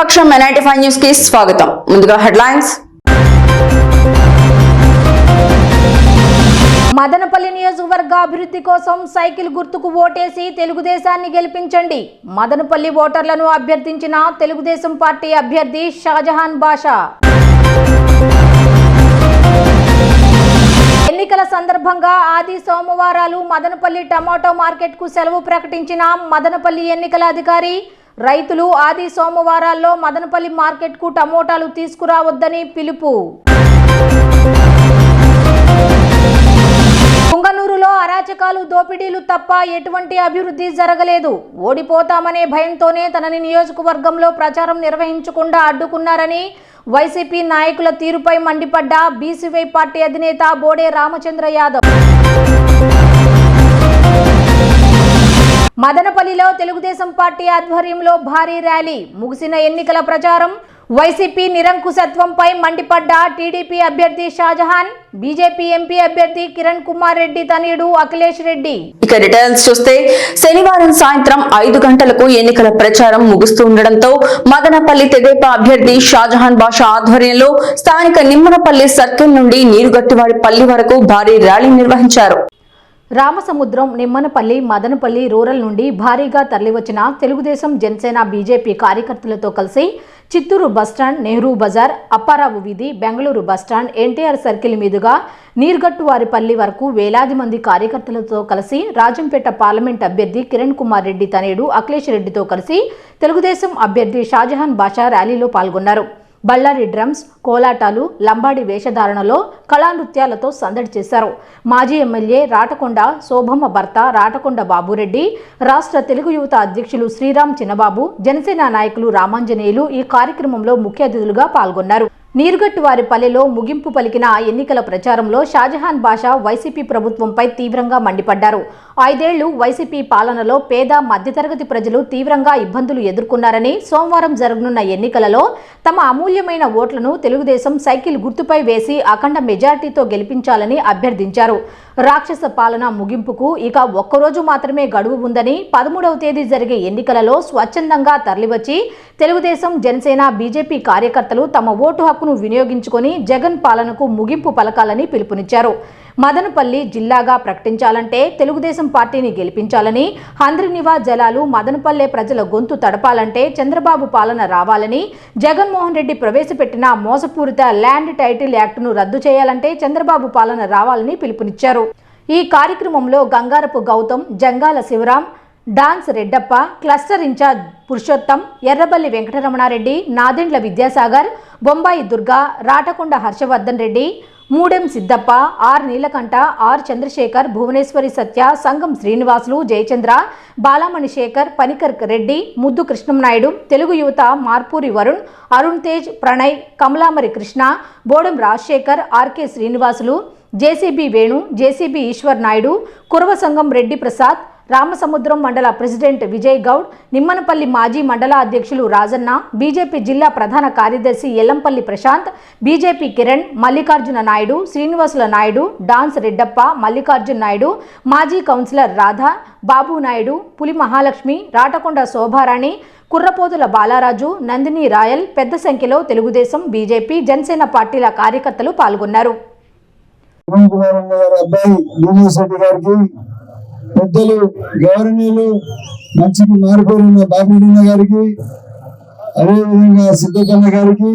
పక్షం NIT five న్యూస్కి స్వాగతం. ముందుగా హెడ్లైన్స్. మదనపల్లి నియోజకవర్గ అభివృద్ధి కోసం సైకిల్ గుర్తుకు ఓటేసి తెలుగుదేశాన్ని గెలిపించండి. మదనపల్లి ఓటర్లను అభ్యర్థించిన తెలుగుదేశం పార్టీ అభ్యర్థి షాజహాన్ బాషా. ఎన్నికల సందర్భంగా ఆది సోమవారాలు మదనపల్లి టమాటో మార్కెట్కు సెలవు ప్రకటించిన మదనపల్లి ఎన్నికల అధికారి రైతులు ఆది సోమవారాల్లో మదనపల్లి మార్కెట్కు టమోటాలు తీసుకురావద్దని పిలుపు. పుంగనూరులో అరాచకాలు దోపిడీలు తప్ప ఎటువంటి అభివృద్ధి జరగలేదు. ఓడిపోతామనే భయంతోనే తనని నియోజకవర్గంలో ప్రచారం నిర్వహించకుండా అడ్డుకున్నారని వైసీపీ నాయకుల తీరుపై మండిపడ్డ బీసీవై పార్టీ అధినేత బోడే రామచంద్ర యాదవ్. మదనపల్లిలో తెలుగుదేశం పార్టీ ఆధ్వర్యంలో భారీ ర్యాలీ. ముగిసిన ఎన్నికల ప్రచారం. వైసీపీ నిరంకుశత్వంపై మండిపడ్డ టీడీపీ అభ్యర్థి షాజహాన్ బీజేపీ ఎంపీ అభ్యర్థి కిరణ్ కుమార్ రెడ్డి తనయుడు అఖిలేష్ రెడ్డి. ఇక డీటెయిల్స్ చూస్తే శనివారం సాయంత్రం ఐదు గంటలకు ఎన్నికల ప్రచారం ముగుస్తుండటంతో మదనపల్లి తెదేపా అభ్యర్థి షాజహాన్ బాషా ఆధ్వర్యంలో స్థానిక నిమ్మనపల్లి సర్కిల్ నుండి నీరుగట్టివాడి పల్లి వరకు భారీ ర్యాలీ నిర్వహించారు. రామసముద్రం నిమ్మనపల్లి మదనపల్లి రూరల్ నుండి భారీగా తరలివచ్చిన తెలుగుదేశం జనసేన బీజేపీ కార్యకర్తలతో కలిసి చిత్తూరు బస్టాండ్ నెహ్రూ బజార్ అప్పారావు వీధి బెంగళూరు బస్టాండ్ ఎన్టీఆర్ సర్కిల్ మీదుగా నీర్గట్టువారిపల్లి వరకు వేలాది మంది కార్యకర్తలతో కలిసి రాజంపేట పార్లమెంట్ అభ్యర్థి కిరణ్ కుమార్ రెడ్డి తనేడు అఖిలేష్ రెడ్డితో కలిసి తెలుగుదేశం అభ్యర్థి షాజహాన్ బాషా ర్యాలీలో పాల్గొన్నారు. బళ్ళారి డ్రమ్స్ కోలాటాలు లంబాడి వేషధారణలో కళానృత్యాలతో సందడి చేశారు. మాజీ ఎమ్మెల్యే రాటకొండ శోభమ్మ భర్త రాటకొండ బాబురెడ్డి రాష్ట్ర తెలుగు యువత అధ్యక్షులు శ్రీరామ్ చిన్నబాబు జనసేన నాయకులు రామాంజనేయులు ఈ కార్యక్రమంలో ముఖ్య అతిథులుగా పాల్గొన్నారు. నీరుగట్టు వారి పల్లెలో ముగింపు పలికిన ఎన్నికల ప్రచారంలో షాజహాన్ బాషా వైసీపీ ప్రభుత్వంపై తీవ్రంగా మండిపడ్డారు. ఐదేళ్ళు వైసీపీ పాలనలో పేద మధ్యతరగతి ప్రజలు తీవ్రంగా ఇబ్బందులు ఎదుర్కొన్నారని సోమవారం జరగనున్న ఎన్నికలలో తమ అమూల్యమైన ఓట్లను తెలుగుదేశం సైకిల్ గుర్తుపై వేసి అఖండ మెజార్టీతో గెలిపించాలని అభ్యర్థించారు. రాక్షస పాలన ముగింపుకు ఇక ఒక్కరోజు మాత్రమే గడువు ఉందని పదమూడవ తేదీ జరిగే ఎన్నికలలో స్వచ్ఛందంగా తరలివచ్చి తెలుగుదేశం జనసేన బీజేపీ కార్యకర్తలు తమ ఓటు హక్కును వినియోగించుకొని జగన్ పాలనకు ముగింపు పలకాలని పిలుపునిచ్చారు. మదనపల్లి జిల్లాగా ప్రకటించాలంటే తెలుగుదేశం పార్టీని గెలిపించాలని హంద్రినివా జలాలు మదనపల్లె ప్రజల గొంతు తడపాలంటే చంద్రబాబు పాలన రావాలని జగన్మోహన్ రెడ్డి ప్రవేశపెట్టిన మోసపూరిత ల్యాండ్ టైటిల్ యాక్టును రద్దు చేయాలంటే చంద్రబాబు పాలన రావాలని పిలుపునిచ్చారు. ఈ కార్యక్రమంలో Gangarapu Gautam Jangala Sivaram dance Reddappa cluster incharge Purushotham Erraballi Venkataramanareddy Nadendla Vidyasagar Bombay Durga Ratakonda Harshavardhan Reddy Moodem Siddappa R Neelakanta R Chandrasekhar Bhuvaneswari Satya Sangam Srinivasulu Jayachandra Balamani Sekhar Panicker Reddy Muddu Krishnamnaidu Telugu యువత Marpuri Varun Arun Tej Pranay Kamalamari Krishna Bodam Rajasekhar RK Srinivasulu JCB Venu JCB Eswar Naidu Kurava Sangam Reddy Prasad Ramasamudram మండల president Vijay Goud Nimmanapalli మాజీ మండల అధ్యక్షులు Rajanna BJP జిల్లా ప్రధాన కార్యదర్శి Yellampalli Prashanth BJP Kiran Mallikarjuna Naidu Srinivasula Naidu dance Reddappa Mallikarjuna Naidu మాజీ councillor Radha Babu Naidu Puli Mahalakshmi Ratakonda Shobharani Kurrapothula Balaraju Nandini Royal పెద్ద సంఖ్యలో తెలుగుదేశం బీజేపీ జనసేన పార్టీల కార్యకర్తలు పాల్గొన్నారు. పెద్దలు గౌరవనీయులు మంచికి మారిపోయిన బాబుడన్న గారికి అదేవిధంగా సిద్ధకన్న గారికి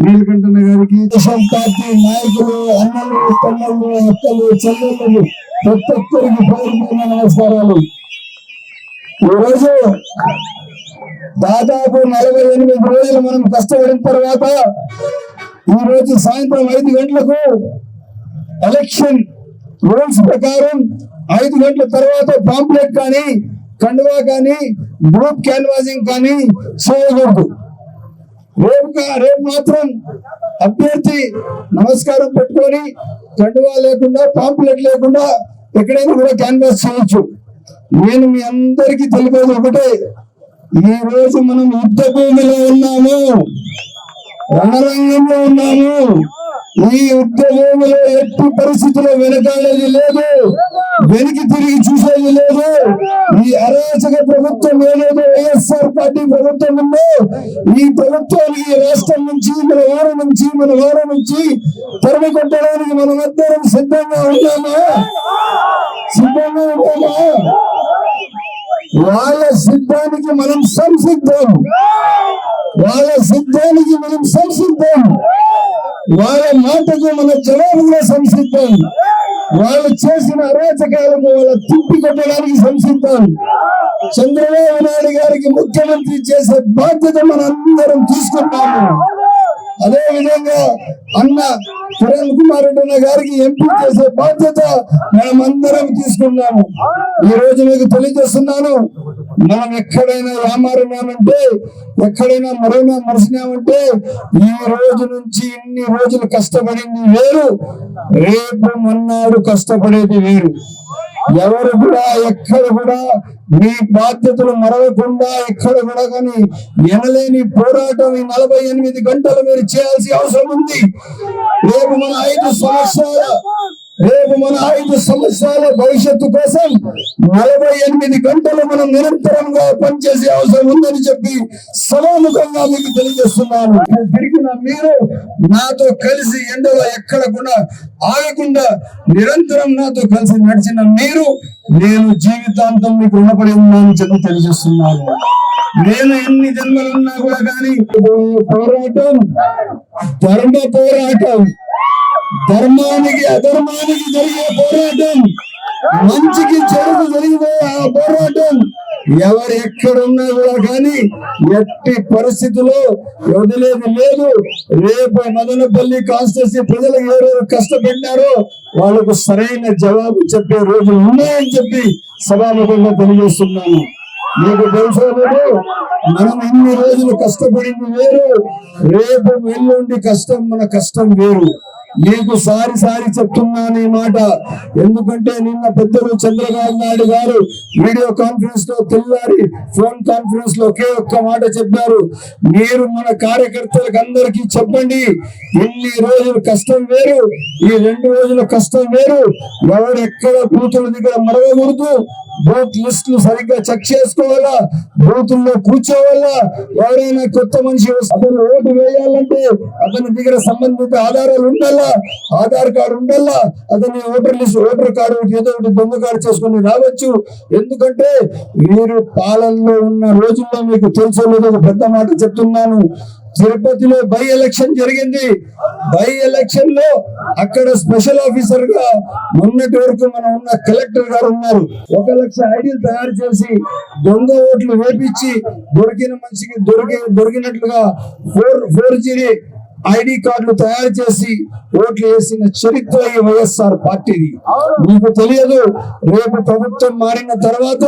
నీలకంఠన్న గారికి దేశం పార్టీ నాయకులు అన్నలు తమ్ముళ్ళు అక్కలు చెల్లెళ్ళు ప్రతి ఒక్కరికి పేరుపైన నమస్కారాలు. ఈరోజు దాదాపు నలభై ఎనిమిది రోజులు మనం కష్టపడిన తర్వాత ఈ రోజు సాయంత్రం ఐదు గంటలకు ఎలక్షన్ రూల్స్ ప్రకారం ఐదు గంటల తర్వాత పాంప్లెట్ కానీ కండువా కానీ గ్రూప్ క్యాన్వాసింగ్ కానీ చేయకూడదు. రేపు రేపు మాత్రం అభ్యర్థి నమస్కారం పెట్టుకొని కండువా లేకుండా పాంప్లెట్ లేకుండా ఎక్కడైనా కూడా క్యాన్వాస్ చేయొచ్చు. నేను మీ అందరికీ తెలిపేది ఒకటే ఈ రోజు మనం యుద్ధ భూమిలో ఉన్నాము. రణరంగంలో ఉన్నాము. ఈ యుద్ధ భూమిలో ఎట్టి పరిస్థితుల్లో వెనకాలేది లేదు. వెనక్కి తిరిగి చూసేది లేదు. ఈ అరాచక ప్రభుత్వం ఏదైతే వైఎస్ఆర్ పార్టీ ప్రభుత్వం ఉందో ఈ ప్రభుత్వానికి ఈ రాష్ట్రం నుంచి మన వారం నుంచి మన వారం నుంచి తరిమి కొట్టడానికి మనం అందరం సిద్ధంగా ఉంటామా? సిద్ధంగా ఉంటామా? వాళ్ళ సిద్ధానికి మనం సంసిద్ధం. వాళ్ళ సిద్ధానికి మనం సంసిద్ధం. వాళ్ళ మాటకు మన జవాబుగా సంసిద్ధం. వాళ్ళు చేసిన అరాచకాలను వాళ్ళ తిప్పి కొట్టడానికి సంసిద్ధాలు చంద్రబాబు నాయుడు గారికి ముఖ్యమంత్రి చేసే బాధ్యత మనందరం తీసుకుంటాము. అదే విధంగా అన్న కిరణ్ కుమార్ రెడ్డి గారికి ఎంపీ చేసే బాధ్యత మనం అందరం తీసుకున్నాము ఈ రోజు మీకు తెలియజేస్తున్నాను మనం ఎక్కడైనా రామారున్నామంటే ఎక్కడైనా మరైనా మరిసినామంటే ఈ రోజు నుంచి ఇన్ని రోజులు కష్టపడింది వేరు రేపు మొన్నాడు కష్టపడేది వేరు. ఎవరు కూడా ఎక్కడ కూడా మీ బాధ్యతలు మరవకుండా ఎక్కడ కూడా కానీ ఎనలేని పోరాటం ఈ నలభై ఎనిమిది గంటలు మీరు చేయాల్సిన అవసరం ఉంది. రేపు మన ఐదు సంవత్సరాల రేపు మన ఐదు సంవత్సరాల భవిష్యత్తు కోసం నలభై ఎనిమిది గంటలు మనం నిరంతరంగా పనిచేసే అవసరం ఉందని చెప్పి సభాముఖంగా మీకు తెలియజేస్తున్నాను. తిరిగిన మీరు నాతో కలిసి ఎండలో ఎక్కడ కూడా ఆగకుండా నిరంతరం నాతో కలిసి నడిచిన మీరు నేను జీవితాంతం మీకు రుణపడి ఉన్నాను చెప్పి తెలియజేస్తున్నాను. నేను ఎన్ని జన్మలున్నా కూడా కానీ పోరాటం ధర్మ పోరాటం. ధర్మానికి అధర్మానికి జరిగే పోరాటం. మంచికి చెడుకు జరిగిపోయే ఆ పోరాటం. ఎవరు ఎక్కడున్నా కూడా కానీ ఎట్టి పరిస్థితుల్లో వదిలేదు లేదు. రేపు మదనపల్లి కాన్స్టిట్యూన్సీ ప్రజలకు ఎవరెవరు కష్టపెట్టారో వాళ్ళకు సరైన జవాబు చెప్పే రోజులు ఉన్నాయని చెప్పి సభాముఖంగా తెలియజేస్తున్నాను. మీకు తెలుసో మనం ఇన్ని రోజులు కష్టపడింది వేరు. రేపు ఎల్లుండి కష్టం మన కష్టం వేరు. మీకు సారి సారి చెప్తున్నాను ఈ మాట. ఎందుకంటే నిన్న పెద్దలు చంద్రబాబు నాయుడు గారు వీడియో కాన్ఫరెన్స్లో తెల్లారి ఫోన్ కాన్ఫరెన్స్లో ఒకే ఒక్క మాట చెప్పారు. మీరు మన కార్యకర్తలకు అందరికీ చెప్పండి. ఇన్ని రోజులు కష్టం వేరు ఈ రెండు రోజుల కష్టం వేరు. ఎవరు ఎక్కడ దగ్గర మరవకూడదు. బూత్ లిస్టులు సరిగ్గా చెక్ చేసుకోవాలా? బూతుల్లో కూర్చోవాలా? ఎవరైనా కొత్త మనిషి అతను ఓటు వేయాలంటే అతని దగ్గర సంబంధిత ఆధారాలు ఉండాలా? ఆధార్ కార్డు ఉండాలా? అతని ఓటర్ లిస్ట్ ఓటర్ కార్డు ఒకటి ఏదో ఒకటి దొంగ కార్డు చేసుకొని రావచ్చు. ఎందుకంటే మీరు పాలనలో ఉన్న రోజుల్లో మీకు తెలుసో లేదో ఒక పెద్ద మాట చెప్తున్నాను. తిరుపతిలో బై ఎలక్షన్ జరిగింది. బై ఎలక్షన్లో అక్కడ స్పెషల్ ఆఫీసర్గా మొన్నటి వరకు మనం ఉన్న కలెక్టర్ గారు ఉన్నారు. ఒక లక్ష ఐడీలు తయారు చేసి దొంగ ఓట్లు వేపించి దొరికిన మనిషికి దొరికి దొరికినట్లుగా ఫోర్ ఫోర్ జీరీ ఐడి కార్డులు తయారు చేసి ఓట్లు వేసిన చరిత్ర ఈ వైఎస్ఆర్ పార్టీది. మీకు తెలియదు రేపు ప్రభుత్వం మారిన తర్వాత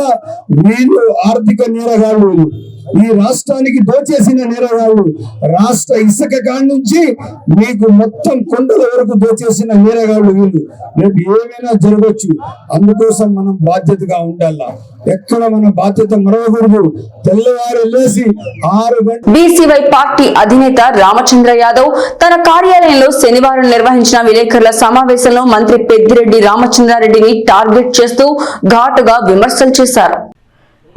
వీళ్ళు ఆర్థిక నేరగాళ్ళు. ఈ రాష్ట్రానికి దోచేసిన నేరగాళ్ళు రాష్ట్ర ఇసుక కాడి నుంచి మీకు మొత్తం కొండల వరకు దోచేసిన నేరగాళ్ళు వీళ్ళు. రేపు ఏమైనా జరగచ్చు. అందుకోసం మనం బాధ్యతగా ఉండాలా. ఎక్కడ మన బాధ్యత మరవకూడదు. తెల్లవారు లేసి ఆరు గంటల బీసీవై పార్టీ అధినేత రామచంద్ర యాదవ్ తన కార్యాలయంలో శనివారం నిర్వహించిన విలేకరుల సమావేశంలో మంత్రి పెద్దిరెడ్డి రామచంద్రారెడ్డిని టార్గెట్ చేస్తూ ఘాటుగా విమర్శలు చేశారు.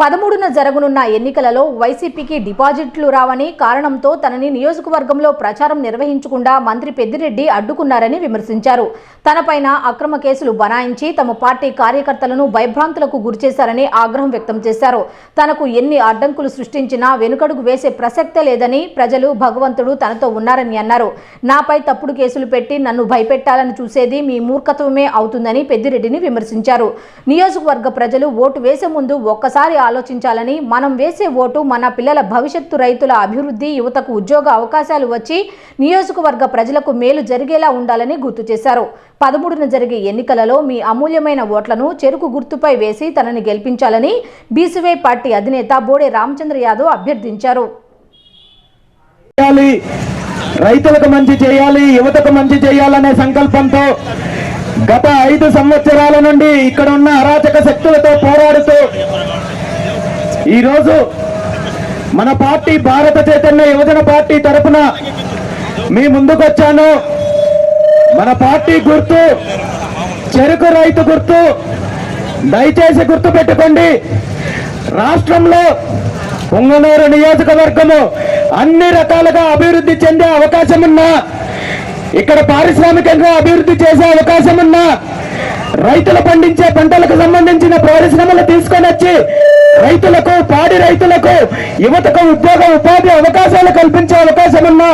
పదమూడున జరగనున్న ఎన్నికలలో వైసీపీకి డిపాజిట్లు రావని కారణంతో తనని నియోజకవర్గంలో ప్రచారం నిర్వహించకుండా మంత్రి పెద్దిరెడ్డి అడ్డుకున్నారని విమర్శించారు. తనపైన అక్రమ కేసులు బనాయించి తమ పార్టీ కార్యకర్తలను భయభ్రాంతులకు గురిచేశారని ఆగ్రహం వ్యక్తం చేశారు. తనకు ఎన్ని అడ్డంకులు సృష్టించినా వెనుకడుగు వేసే ప్రసక్తే లేదని ప్రజలు భగవంతుడు తనతో ఉన్నారని అన్నారు. నాపై తప్పుడు కేసులు పెట్టి నన్ను భయపెట్టాలని చూసేది మీ మూర్ఖత్వమే అవుతుందని పెద్దిరెడ్డిని విమర్శించారు. నియోజకవర్గ ప్రజలు ఓటు వేసే ముందు ఒక్కసారి ఆలోచించాలని మనం వేసే ఓటు మన పిల్లల భవిష్యత్తు రైతుల అభివృద్ధి యువతకు ఉద్యోగ అవకాశాలు వచ్చి నియోజకవర్గ ప్రజలకు మేలు జరిగేలా ఉండాలని గుర్తు చేశారు. పదమూడున జరిగే ఎన్నికలలో మీ అమూల్యమైన ఓట్లను చెరుకు గుర్తుపై వేసి తనని గెలిపించాలని బీసీవై పార్టీ అధినేత బోడే రామచంద్ర యాదవ్ అభ్యర్థించారు. రైతులకు మంచి చేయాలి యువతకు మంచి చేయాలనే సంకల్పంతో గత ఐదు సంవత్సరాల నుండి ఇక్కడ ఉన్న అరాచక శక్తులతో పోరాడుతూ ఈరోజు మన పార్టీ భారత చైతన్య యువజన పార్టీ తరపున మీ ముందుకొచ్చాను మన పార్టీ గుర్తు చెరుకు రైతు గుర్తు దయచేసి గుర్తు పెట్టుకోండి రాష్ట్రంలో పొంగనూరు నియోజకవర్గము అన్ని రకాలుగా అభివృద్ధి చెందే అవకాశం ఉన్నా ఇక్కడ పారిశ్రామికంగా అభివృద్ధి చేసే అవకాశం ఉన్నా రైతులు పండించే పంటలకు సంబంధించిన పరిశ్రమలు తీసుకొని వచ్చి రైతులకు పాడి రైతులకు యువతకు ఉద్యోగ ఉపాధి అవకాశాలు కల్పించే అవకాశం ఉన్నా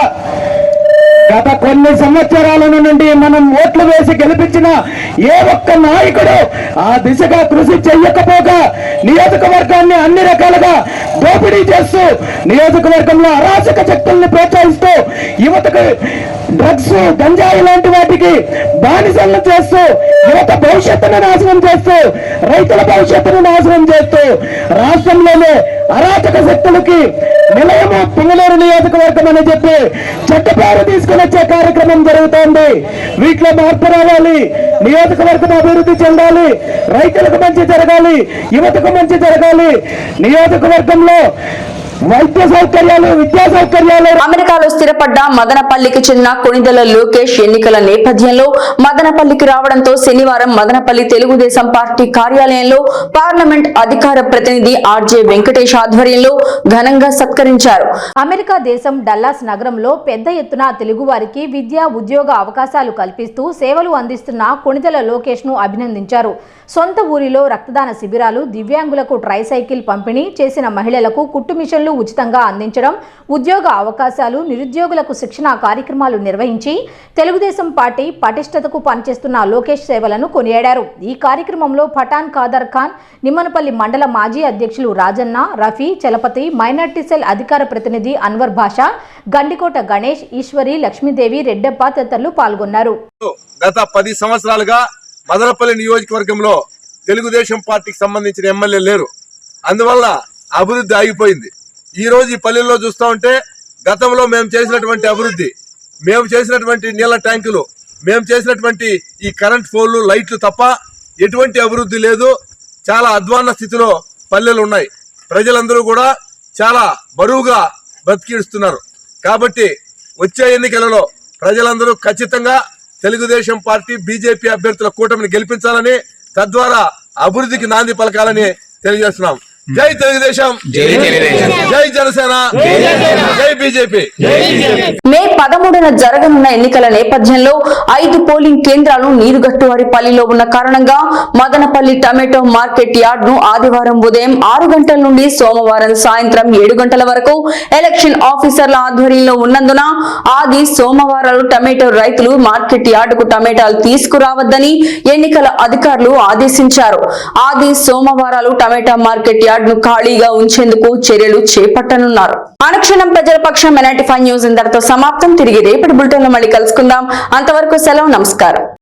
గత కొన్ని సంవత్సరాల నుండి మనం ఓట్లు వేసి గెలిపించిన ఏ ఒక్క నాయకుడు ఆ దిశగా కృషి చెయ్యకపోగా నియోజకవర్గాన్ని అన్ని రకాలుగా దోపిడీ చేస్తూ నియోజకవర్గంలో అరాచక శక్తుల్ని ప్రోత్సహిస్తూ యువతకు డ్రగ్స్ గంజాయి లాంటి వాటికి బానిసలను చేస్తూ యువత భవిష్యత్తును నాశనం చేస్తూ రైతుల భవిష్యత్తును నాశనం చేస్తూ రాష్ట్రంలోనే అరాచక శక్తులకి నిలయము పొంగలూరు నియోజకవర్గం అని చెప్పి చట్టపారు తీసుకుని వచ్చే కార్యక్రమం జరుగుతోంది. వీటిలో మార్పు రావాలి నియోజకవర్గం అభివృద్ధి చెందాలి రైతులకు మంచి జరగాలి యువతకు మంచి జరగాలి. నియోజకవర్గంలో వైద్య సౌకర్యాలు విద్యా సౌకర్యాలు. అమెరికాలో స్థిరపడ్డ మదనపల్లికి చెందిన కొణిదెల లోకేష్ ఎన్నికల నేపథ్యంలో మదనపల్లికి రావడంతో శనివారం మదనపల్లి తెలుగుదేశం పార్టీ కార్యాలయంలో పార్లమెంట్ అధికార ప్రతినిధి ఆర్జే వెంకటేష్ ఆధ్వర్యంలో ఘనంగా సత్కరించారు. అమెరికా దేశం డల్లాస్ నగరంలో పెద్ద ఎత్తున తెలుగువారికి విద్యా ఉద్యోగ అవకాశాలు కల్పిస్తూ సేవలు అందిస్తున్న కొణిదెల లోకేష్ను అభినందించారు. సొంత ఊరిలో రక్తదాన శిబిరాలు దివ్యాంగులకు ట్రైసైకిల్ పంపిణీ చేసిన మహిళలకు కుట్టు మిషన్లు ఉచితంగా అందించడం ఉద్యోగ అవకాశాలు నిరుద్యోగులకు శిక్షణ కార్యక్రమాలు నిర్వహించి తెలుగుదేశం పార్టీ పటిష్టతకు పనిచేస్తున్న లోకేష్ సేవలను కొనియాడారు. ఈ కార్యక్రమంలో పఠాన్ ఖాదర్ ఖాన్ నిమ్మనపల్లి మండల మాజీ అధ్యక్షులు రాజన్న రఫీ చలపతి మైనార్టీ సెల్ అధికార ప్రతినిధి అన్వర్ భాషా గండికోట గణేష్ ఈశ్వరి లక్ష్మీదేవి రెడ్డప్ప తదితరులు పాల్గొన్నారు. గత పది సంవత్సరాలుగా మదనపల్లి నియోజకవర్గంలో తెలుగుదేశం పార్టీకి సంబంధించిన ఎమ్మెల్యే లేరు. అందువల్ల అభివృద్ధి ఆగిపోయింది. ఈ రోజు ఈ పల్లెల్లో చూస్తా ఉంటే గతంలో మేము చేసినటువంటి అభివృద్ధి మేము చేసినటువంటి నీళ్ళ ట్యాంకులు మేము చేసినటువంటి ఈ కరెంట్ పోల్లు లైట్లు తప్ప ఎటువంటి అభివృద్ధి లేదు. చాలా అధ్వాన్న స్థితిలో పల్లెలు ఉన్నాయి. ప్రజలందరూ కూడా చాలా బరువుగా బతికిస్తున్నారు. కాబట్టి వచ్చే ఎన్నికలలో ప్రజలందరూ ఖచ్చితంగా తెలుగుదేశం పార్టీ బీజేపీ అభ్యర్థుల కూటమిని గెలిపించాలని తద్వారా అభివృద్ధికి నాంది పలకాలని తెలియజేస్తున్నాం. జై తెలుగుదేశం. జై జనసేన. జై బీజేపీ. మే పదమూడున జరగనున్న ఎన్నికల నేపథ్యంలో ఐదు పోలింగ్ కేంద్రాలు నీరుగట్టువారిపల్లిలో ఉన్న కారణంగా మదనపల్లి టమాటో మార్కెట్ యార్డ్ను ఆదివారం ఉదయం ఆరు గంటల నుండి సోమవారం సాయంత్రం ఏడు గంటల వరకు ఎలక్షన్ ఆఫీసర్ల ఆధ్వర్యంలో ఉన్నందున ఆది సోమవారాలు టమాటో రైతులు మార్కెట్ యార్డుకు టమాటాలు తీసుకురావద్దని ఎన్నికల అధికారులు ఆదేశించారు. ఆది సోమవారాలు టమాటా మార్కెట్ యార్డ్ను ఖాళీగా ఉంచేందుకు చర్యలు చేపట్టనున్నారు. అనుక్షణం ప్రజల పక్షం ఎన్ఐటీ ఫైవ్ న్యూస్ ఇంతటితో సమాప్తం. తిరిగి రేపటి బులెటిన్ మళ్ళీ కలుసుకుందాం. అంతవరకు సెలవు నమస్కారం.